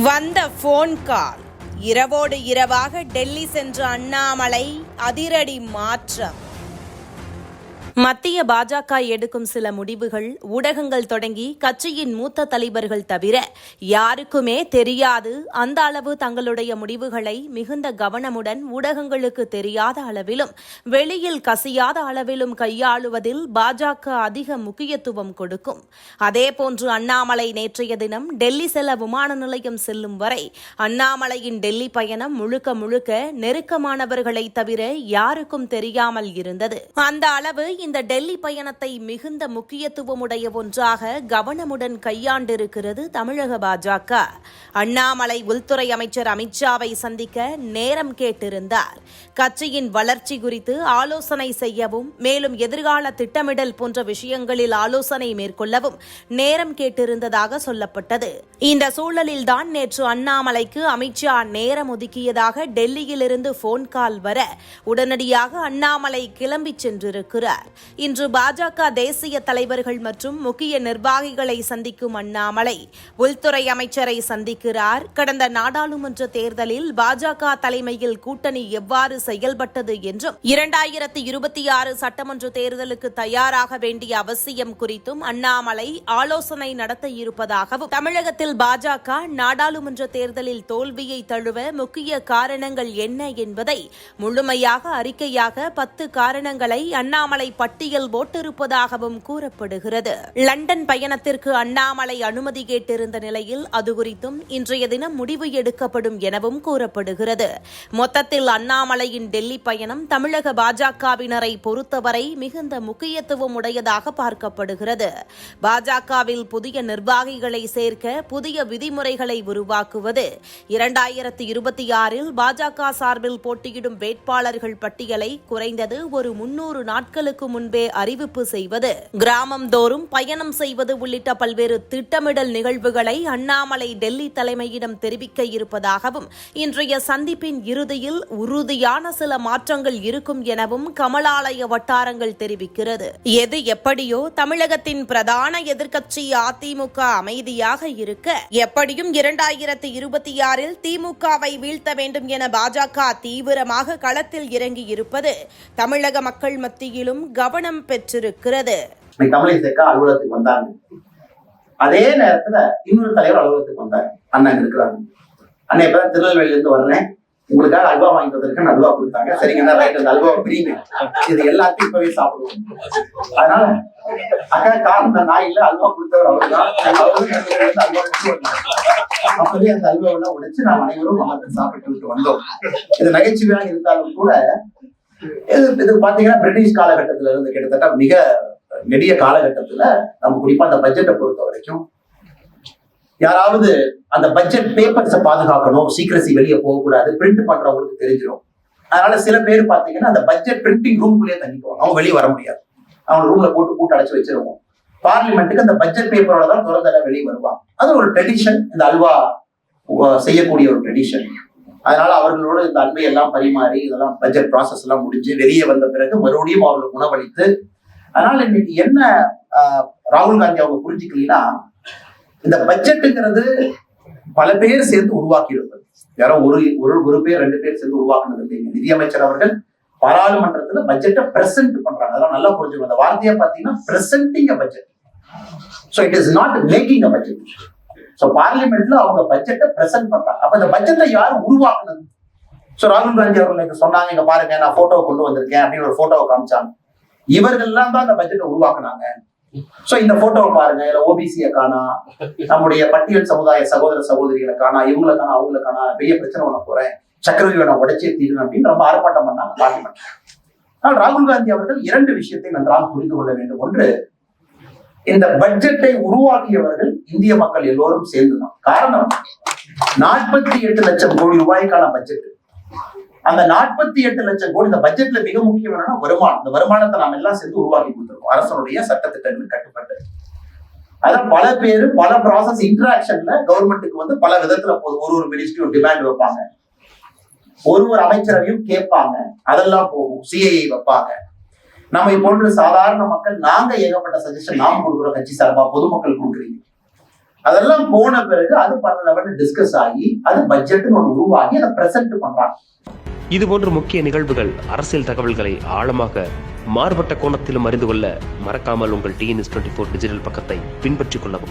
வந்த phone call இரவோடு இரவாக டெல்லி சென்ற அண்ணாமலை அதிரடி மாற்றம். மத்திய பாஜக எடுக்கும் சில முடிவுகள் ஊடகங்கள் தொடங்கி கட்சியின் மூத்த தலைவர்கள் தவிர யாருக்குமே தெரியாது. அந்த அளவு தங்களுடைய முடிவுகளை மிகுந்த கவனமுடன் ஊடகங்களுக்கு தெரியாத அளவிலும் வெளியில் கசியாத அளவிலும் கையாளுவதில் பாஜக அதிக முக்கியத்துவம் கொடுக்கும். அதேபோன்று அண்ணாமலை நேற்றைய தினம் டெல்லி செல்ல விமான நிலையம் செல்லும் வரை அண்ணாமலையின் டெல்லி பயணம் முழுக்க முழுக்க நெருக்கமானவர்களை தவிர யாருக்கும் தெரியாமல் இருந்தது. அந்த அளவு இந்த டெல்லி பயணத்தை மிகுந்த முக்கியத்துவமுடைய ஒன்றாக கவனமுடன் கையாண்டிருக்கிறது தமிழக பாஜக. அண்ணாமலை உள்துறை அமைச்சர் அமித்ஷாவை சந்திக்க நேரம் கேட்டிருந்தார். கட்சியின் வளர்ச்சி குறித்து ஆலோசனை செய்யவும் மேலும் எதிர்கால திட்டமிடல் போன்ற விஷயங்களில் ஆலோசனை மேற்கொள்ளவும் நேரம் கேட்டிருந்ததாக சொல்லப்பட்டது. இந்த சூழலில்தான் நேற்று அண்ணாமலைக்கு அமித்ஷா நேரம் ஒதுக்கியதாக டெல்லியிலிருந்து போன் கால் வர உடனடியாக அண்ணாமலை கிளம்பிச் சென்றிருக்கிறார். இன்று பாஜக தேசிய தலைவர்கள் மற்றும் முக்கிய நிர்வாகிகளை சந்திக்கும் அண்ணாமலை. உள்துறை அமைச்சரை சந்திக்கிறார். கடந்த நாடாளுமன்ற தேர்தலில் பாஜக தலைமையில் கூட்டணி எவ்வாறு செயல்பட்டது என்றும் இரண்டாயிரத்தி இருபத்தி ஆறு சட்டமன்ற தேர்தலுக்கு தயாராக வேண்டிய அவசியம் குறித்தும் அண்ணாமலை ஆலோசனை நடத்த இருப்பதாகவும் தமிழகத்தில் பாஜக நாடாளுமன்ற தேர்தலில் தோல்வியை தழுவ முக்கிய காரணங்கள் என்ன என்பதை முழுமையாக அறிக்கையாக பத்து காரணங்களை அண்ணாமலை பட்டியல் போட்டிருப்பதாகவும் கூறப்படுகிறது. லண்டன் பயணத்திற்கு அண்ணாமலை அனுமதி கேட்டிருந்த நிலையில் அது குறித்தும் இன்றைய தினம் முடிவு எடுக்கப்படும் எனவும் கூறப்படுகிறது. மொத்தத்தில் அண்ணாமலையின் டெல்லி பயணம் தமிழக பாஜகவினரை பொறுத்தவரை மிகுந்த முக்கியத்துவம் உடையதாக பார்க்கப்படுகிறது. பாஜகவில் புதிய நிர்வாகிகளை சேர்க்க புதிய விதிமுறைகளை உருவாக்குவது. இரண்டாயிரத்தி இருபத்தி ஆறில் பாஜக சார்பில் போட்டியிடும் வேட்பாளர்கள் பட்டியலை குறைந்தது ஒரு முன்னூறு நாட்களுக்கு முன்பே அறிவிப்பு செய்வது கிராமம் தோறும் பயணம் செய்வது உள்ளிட்ட பல்வேறு திட்டமிடல் நிகழ்வுகளை அண்ணாமலை டெல்லி தலைமையிடம் தெரிவிக்க இருப்பதாகவும் இன்றைய சந்திப்பின் இறுதியில் உறுதியான சில மாற்றங்கள் இருக்கும் எனவும் கமலாலய வட்டாரங்கள் தெரிவிக்கிறது. எது எப்படியோ தமிழகத்தின் பிரதான எதிர்க்கட்சி அதிமுக அமைதியாக இருக்க எப்படியும் இரண்டாயிரத்தி இருபத்தி ஆறில் திமுகவை வீழ்த்த வேண்டும் என பாஜக தீவிரமாக களத்தில் இறங்கி இருப்பது தமிழக மக்கள் மத்தியிலும் கவனம் பெற்றிருக்கிறது. தமிழிசைக்கா அலுவலகத்துக்கு வந்தாங்க. அதே நேரத்துல இன்னொரு தலைவர் அலுவலகத்துக்கு வந்தார். அண்ணன் இருக்கிறாங்க அண்ணன் இப்பதான் திருநெல்வேலியில இருந்து வர்றேன். உங்களுக்காக அல்வா வாங்கி வந்திருக்கேன். அல்வா கொடுத்தாங்க. சரிங்க ரைட் அந்த அல்வா பிரியுங்க இது எல்லாத்தையும் இப்பவே சாப்பிடுவோம். அதனால அக்கா காரணம் நான் இல்ல. அல்வா கொடுத்தவர் அவர்தான். அவரும் அல்வா கொடுத்து அந்த அல்வாவெல்லாம் உடைச்சு நாம் அனைவரும் அமர்ந்து சாப்பிட்டு விட்டு வந்தோம். இது நகைச்சுவையாக இருந்தாலும் கூட இது பாத்தீங்கன்னா பிரிட்டிஷ் காலகட்டத்துல இருந்து கிட்டத்தட்ட மிக நெடிய காலகட்டத்துல நம்ம குறிப்பா அந்த பட்ஜெட்டை பொறுத்த வரைக்கும் யாராவது அந்த பட்ஜெட் பேப்பர்ஸை பாதுகாக்கணும் சீக்கிரசி வெளியே போகக்கூடாது பிரிண்ட் பண்றவங்களுக்கு தெரிஞ்சிடும் அதனால சில பேர் பாத்தீங்கன்னா அந்த பட்ஜெட் பிரிண்டிங் ரூம்குள்ளேயே தங்கிக்குவாங்க. அவங்க வெளியே வர முடியாது. அவங்க ரூம்ல போட்டு கூட்டு அடைச்சு வச்சிருவோம். பார்லிமெண்ட்டுக்கு அந்த பட்ஜெட் பேப்பரோட தான் திறந்தல வெளியே வருவாங்க. அது ஒரு ட்ரெடிஷன் இந்த அல்வா செய்யக்கூடிய ஒரு ட்ரெடிஷன் அதனால அவர்களோட இந்த அன்பை எல்லாம் பரிமாறி இதெல்லாம் பட்ஜெட் ப்ராசஸ் எல்லாம் முடிஞ்சு வெளியே வந்த பிறகு மறுபடியும் அவர்களுக்கு உணவளித்து அதனால இன்னைக்கு என்ன ஆஹ், ராகுல் காந்தி அவங்க புரிஞ்சுக்கலீங்கன்னா இந்த பட்ஜெட்டுங்கிறது பல பேர் சேர்ந்து உருவாக்கி இருப்பது யாரோ ஒரு ஒரு ஒரு பேர் ரெண்டு பேர் சேர்ந்து உருவாக்குனது இல்லைங்க நிதியமைச்சர் அவர்கள் பாராளுமன்றத்துல பட்ஜெட்டை பிரசன்ட் பண்றாங்க. அதெல்லாம் நல்லா புரிஞ்சுக்கணும். அந்த வார்த்தையை பார்த்தீங்கன்னா presenting budget so it is not making a budget so பார்லிமெண்ட்ல அவங்க பட்ஜெட்டை பிரசன்ட் பண்றாங்க. அப்ப இந்த பட்ஜெட்டை யார் உருவாக்குனது? ஸோ ராகுல் காந்தி அவர்கள் எனக்கு சொன்னாங்க இங்க பாருங்க நான் போட்டோ கொண்டு வந்திருக்கேன் அப்படின்னு ஒரு போட்டோவை காமிச்சாங்க. இவர்கள்லாம் தான் அந்த பட்ஜெட்டை உருவாக்குனாங்க. சோ இந்த போட்டோவை பாருங்க இதுல ஓபிசியை காணா நம்முடைய பட்டியல் சமுதாய சகோதர சகோதரிகளை காணா இவங்களை காணா அவங்களை காணா பெரிய பிரச்சனை பண்ண போறேன் சக்கரவர்த்தி நான் உடைச்சே தீரும் அப்படின்னு ரொம்ப ஆர்ப்பாட்டம் பண்ணாங்க பார்லிமெண்ட் ஆனால் ராகுல் காந்தி அவர்கள் இரண்டு விஷயத்தை நன்றாக புரிந்து கொள்ள வேண்டும் ஒன்று இந்த பட்ஜெட்டை உருவாக்கியவர்கள் இந்திய மக்கள் எல்லோரும் சேர்ந்துதான். காரணம் நாற்பத்தி எட்டு லட்சம் கோடி ரூபாய்க்கான பட்ஜெட் அந்த நாற்பத்தி எட்டு லட்சம் கோடி இந்த பட்ஜெட்ல மிக முக்கியமான வருமானம். இந்த வருமானத்தை நாம் எல்லாம் சேர்ந்து உருவாக்கி கொடுத்துருக்கோம். அரசனுடைய சட்டத்திட்டங்கள் கட்டுப்பட்டு. அதான் பல பேர் பல ப்ராசஸ் இன்டராக்ஷன்ல கவர்மெண்ட்டுக்கு வந்து பல விதத்துல போகுது ஒரு ஒரு மினிஸ்ட்ரியும் டிமாண்ட் வைப்பாங்க. ஒரு ஒரு அமைச்சரவையும் கேட்பாங்க. அதெல்லாம் போகும். சிஐஐ வைப்பாங்க. நம்மை போன்ற சாதாரண மக்கள் நாங்க ஏகப்பட்ட சஜஷன் நாம் கொடுக்குறோம் கட்சி சார்பா பொதுமக்கள் கொடுக்குறீங்க. அதெல்லாம் போன பிறகு அது பல லெவலில் டிஸ்கஸ் ஆகி அது பட்ஜெட்னு ஒன்று உருவாகி அதை பிரசன்ட் பண்றாங்க. இதுபோன்ற முக்கிய நிகழ்வுகள் அரசியல் தகவல்களை ஆழமாக மாறுபட்ட கோணத்திலும் அறிந்து கொள்ள மறக்காமல் உங்கள் டிஎன்எஸ் டுவெண்ட்டி ஃபோர் டிஜிட்டல் பக்கத்தை பின்பற்றிக் கொள்ளவும்.